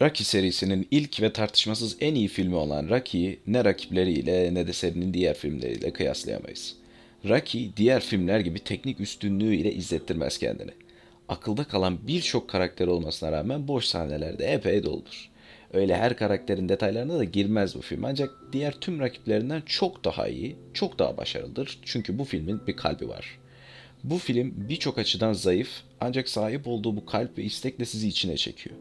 Rocky serisinin ilk ve tartışmasız en iyi filmi olan Rocky'yi ne rakipleriyle ne de serinin diğer filmleriyle kıyaslayamayız. Rocky diğer filmler gibi teknik üstünlüğüyle izlettirmez kendini. Akılda kalan birçok karakter olmasına rağmen boş sahnelerde epey doldur. Öyle her karakterin detaylarına da girmez bu film ancak diğer tüm rakiplerinden çok daha iyi, çok daha başarılıdır. Çünkü bu filmin bir kalbi var. Bu film birçok açıdan zayıf ancak sahip olduğu bu kalp ve istekle sizi içine çekiyor.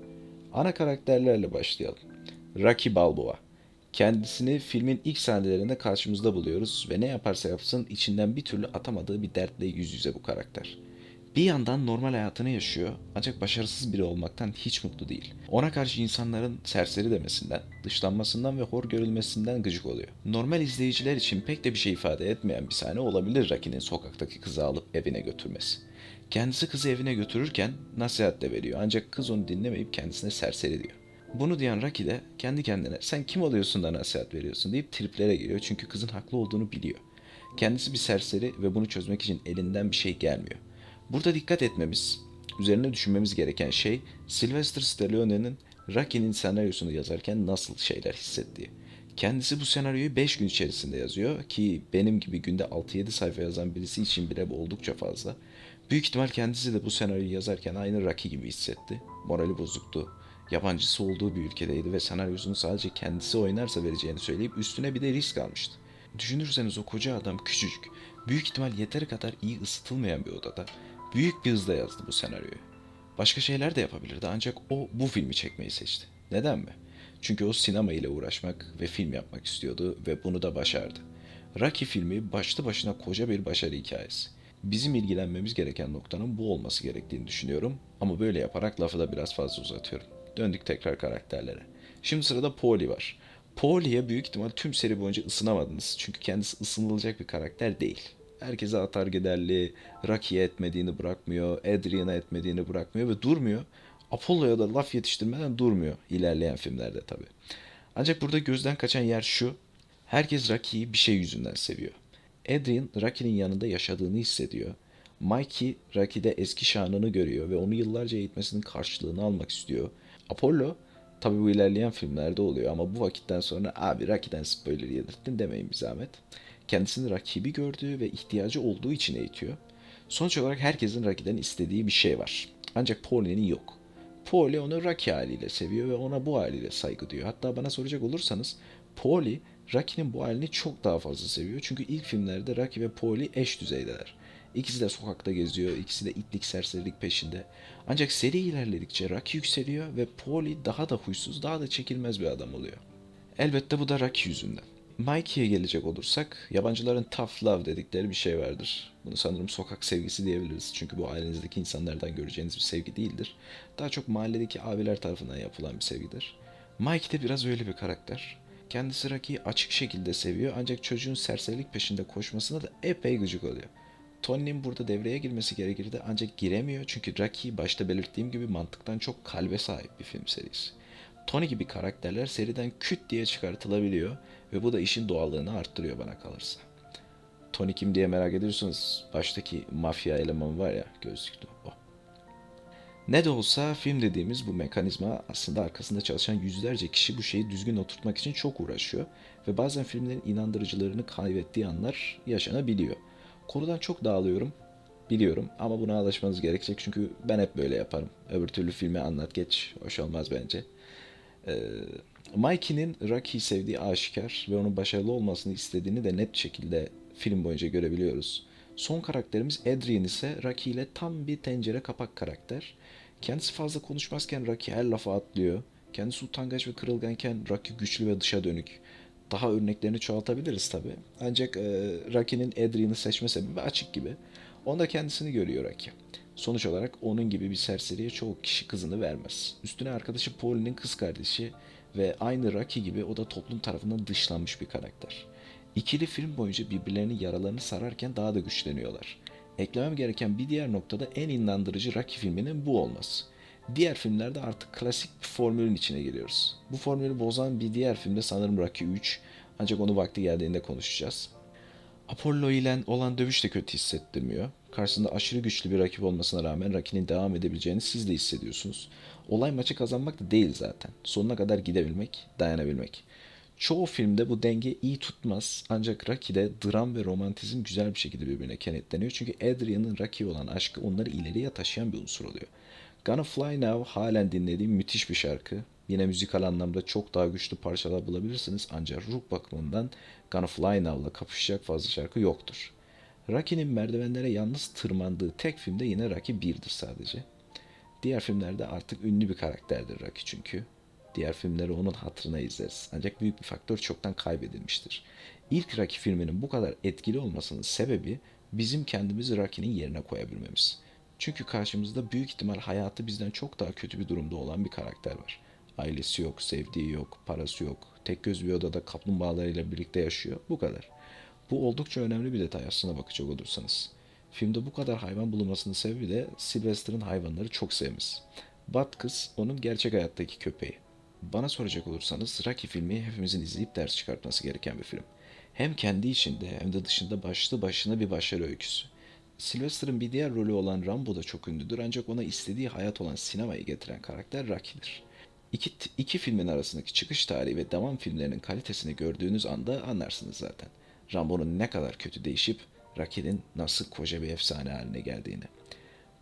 Ana karakterlerle başlayalım. Rocky Balboa. Kendisini filmin ilk sahnelerinde karşımızda buluyoruz ve ne yaparsa yapsın içinden bir türlü atamadığı bir dertle yüz yüze bu karakter. Bir yandan normal hayatını yaşıyor ancak başarısız biri olmaktan hiç mutlu değil. Ona karşı insanların serseri demesinden, dışlanmasından ve hor görülmesinden gıcık oluyor. Normal izleyiciler için pek de bir şey ifade etmeyen bir sahne olabilir Rocky'nin sokaktaki kızı alıp evine götürmesi. Kendisi kızı evine götürürken nasihat de veriyor ancak kız onu dinlemeyip kendisine serseri diyor. Bunu diyen Rocky de kendi kendine sen kim oluyorsun da nasihat veriyorsun deyip triplere giriyor çünkü kızın haklı olduğunu biliyor. Kendisi bir serseri ve bunu çözmek için elinden bir şey gelmiyor. Burada dikkat etmemiz, üzerine düşünmemiz gereken şey Sylvester Stallone'nin Rocky'nin senaryosunu yazarken nasıl şeyler hissettiği. Kendisi bu senaryoyu 5 gün içerisinde yazıyor ki benim gibi günde 6-7 sayfa yazan birisi için bile bu oldukça fazla. Büyük ihtimal kendisi de bu senaryoyu yazarken aynı Rocky gibi hissetti. Morali bozuktu. Yabancısı olduğu bir ülkedeydi ve senaryosunu sadece kendisi oynarsa vereceğini söyleyip üstüne bir de risk almıştı. Düşünürseniz o koca adam küçücük, büyük ihtimal yeteri kadar iyi ısıtılmayan bir odada büyük bir hızla yazdı bu senaryoyu. Başka şeyler de yapabilirdi ancak o bu filmi çekmeyi seçti. Neden mi? Çünkü o sinema ile uğraşmak ve film yapmak istiyordu ve bunu da başardı. Rocky filmi başlı başına koca bir başarı hikayesi. Bizim ilgilenmemiz gereken noktanın bu olması gerektiğini düşünüyorum ama böyle yaparak lafı da biraz fazla uzatıyorum. Döndük tekrar karakterlere. Şimdi sırada Paulie var. Paulie'ye büyük ihtimal tüm seri boyunca ısınamadınız çünkü kendisi ısınılacak bir karakter değil. Herkese atar giderli, Rocky'ye etmediğini bırakmıyor, Adrian'a etmediğini bırakmıyor ve durmuyor. Apollo'ya da laf yetiştirmeden durmuyor ilerleyen filmlerde tabi. Ancak burada gözden kaçan yer şu. Herkes Rocky'yi bir şey yüzünden seviyor. Adrian Rocky'nin yanında yaşadığını hissediyor. Mikey Rocky'de eski şanını görüyor ve onu yıllarca eğitmesinin karşılığını almak istiyor. Apollo tabi bu ilerleyen filmlerde oluyor ama bu vakitten sonra abi Rocky'den spoiler yedirttin demeyin bir zahmet. Kendisini rakibi gördüğü ve ihtiyacı olduğu için eğitiyor. Sonuç olarak herkesin Rocky'den istediği bir şey var. Ancak Paulie'nin yok. Paulie onu Rocky haliyle seviyor ve ona bu haliyle saygı duyuyor. Hatta bana soracak olursanız Paulie Rocky'nin bu halini çok daha fazla seviyor. Çünkü ilk filmlerde Rocky ve Paulie eş düzeydeler. İkisi de sokakta geziyor, ikisi de itlik serserilik peşinde. Ancak seri ilerledikçe Rocky yükseliyor ve Paulie daha da huysuz, daha da çekilmez bir adam oluyor. Elbette bu da Rocky yüzünden. Mikey'e gelecek olursak yabancıların tough love dedikleri bir şey vardır. Bunu sanırım sokak sevgisi diyebiliriz. Çünkü bu ailenizdeki insanlardan göreceğiniz bir sevgi değildir. Daha çok mahalledeki abiler tarafından yapılan bir sevgidir. Mike de biraz öyle bir karakter. Kendisi Rocky'yi açık şekilde seviyor ancak çocuğun serserilik peşinde koşmasına da epey gıcık oluyor. Tony'nin burada devreye girmesi gerekirdi ancak giremiyor çünkü Rocky başta belirttiğim gibi mantıktan çok kalbe sahip bir film serisi. Tony gibi karakterler seriden küt diye çıkartılabiliyor ve bu da işin doğallığını arttırıyor bana kalırsa. Tony kim diye merak ediyorsunuz. Baştaki mafya elemanı var ya gözlüklü o. Ne de olsa film dediğimiz bu mekanizma aslında arkasında çalışan yüzlerce kişi bu şeyi düzgün oturtmak için çok uğraşıyor ve bazen filmlerin inandırıcılarını kaybettiği anlar yaşanabiliyor. Konudan çok dağılıyorum biliyorum ama buna alışmanız gerekecek çünkü ben hep böyle yaparım. Öbür türlü filmi anlat geç hoş olmaz bence. Ee, Mikey'nin Rocky'yi sevdiği aşikar ve onun başarılı olmasını istediğini de net şekilde film boyunca görebiliyoruz. Son karakterimiz Adrian ise Rocky ile tam bir tencere kapak karakter. Kendisi fazla konuşmazken Rocky her lafa atlıyor. Kendisi utangaç ve kırılganken Rocky güçlü ve dışa dönük. Daha örneklerini çoğaltabiliriz tabi. Ancak e, Rocky'nin Adrian'ı seçme sebebi açık gibi. Onda kendisini görüyor Rocky. Sonuç olarak onun gibi bir serseriye çoğu kişi kızını vermez. Üstüne arkadaşı Paulie'nin kız kardeşi ve aynı Rocky gibi o da toplum tarafından dışlanmış bir karakter. İkili film boyunca birbirlerinin yaralarını sararken daha da güçleniyorlar. Eklemem gereken bir diğer noktada en inandırıcı Rocky filminin bu olması. Diğer filmlerde artık klasik bir formülün içine giriyoruz. Bu formülü bozan bir diğer filmde sanırım Rocky 3 ancak onu vakti geldiğinde konuşacağız. Apollo ile olan dövüş de kötü hissettirmiyor. Karşısında aşırı güçlü bir rakip olmasına rağmen Rocky'nin devam edebileceğini siz de hissediyorsunuz. Olay maçı kazanmak da değil zaten. Sonuna kadar gidebilmek, dayanabilmek. Çoğu filmde bu denge iyi tutmaz ancak Rocky'de dram ve romantizm güzel bir şekilde birbirine kenetleniyor. Çünkü Adrian'ın Rocky olan aşkı onları ileriye taşıyan bir unsur oluyor. Gonna Fly Now halen dinlediğim müthiş bir şarkı. Yine müzikal anlamda çok daha güçlü parçalar bulabilirsiniz ancak ruh bakımından Gonna Fly Now'la kapışacak fazla şarkı yoktur. Rocky'nin merdivenlere yalnız tırmandığı tek filmde yine Rocky 1'dir sadece. Diğer filmlerde artık ünlü bir karakterdir Rocky çünkü. Diğer filmleri onun hatırına izleriz. Ancak büyük bir faktör çoktan kaybedilmiştir. İlk Rocky filminin bu kadar etkili olmasının sebebi bizim kendimizi Rocky'nin yerine koyabilmemiz. Çünkü karşımızda büyük ihtimal hayatı bizden çok daha kötü bir durumda olan bir karakter var. Ailesi yok, sevdiği yok, parası yok. Tek göz bir odada kaplumbağalarıyla birlikte yaşıyor. Bu kadar. Bu oldukça önemli bir detay aslına bakacak olursanız. Filmde bu kadar hayvan bulunmasının sebebi de Sylvester'ın hayvanları çok sevmesi. Butkus onun gerçek hayattaki köpeği. Bana soracak olursanız Rocky filmi hepimizin izleyip ders çıkartması gereken bir film. Hem kendi içinde hem de dışında başlı başına bir başarı öyküsü. Sylvester'ın bir diğer rolü olan Rambo da çok ünlüdür ancak ona istediği hayat olan sinemayı getiren karakter Rocky'dir. İki, iki filmin arasındaki çıkış tarihi ve devam filmlerinin kalitesini gördüğünüz anda anlarsınız zaten. Rambo'nun ne kadar kötü değişip Rocky'nin nasıl koca bir efsane haline geldiğini.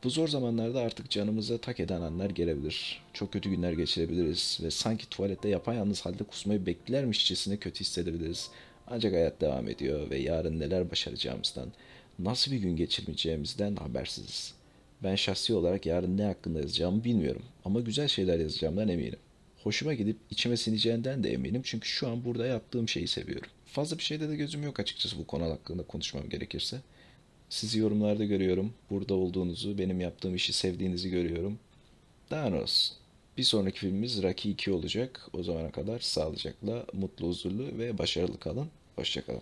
Bu zor zamanlarda artık canımıza tak eden anlar gelebilir. Çok kötü günler geçirebiliriz ve sanki tuvalette yapayalnız halde kusmayı beklermişçesine kötü hissedebiliriz. Ancak hayat devam ediyor ve yarın neler başaracağımızdan, nasıl bir gün geçirmeyeceğimizden habersiziz. Ben şahsi olarak yarın ne hakkında yazacağımı bilmiyorum ama güzel şeyler yazacağımdan eminim. Hoşuma gidip içime sineceğinden de eminim çünkü şu an burada yaptığım şeyi seviyorum. Fazla bir şeyde de gözüm yok açıkçası bu konu hakkında konuşmam gerekirse. Sizi yorumlarda görüyorum. Burada olduğunuzu, benim yaptığım işi sevdiğinizi görüyorum. Daha ne olsun. Bir sonraki filmimiz Rocky 2 olacak. O zamana kadar sağlıcakla, mutlu, huzurlu ve başarılı kalın. Hoşçakalın.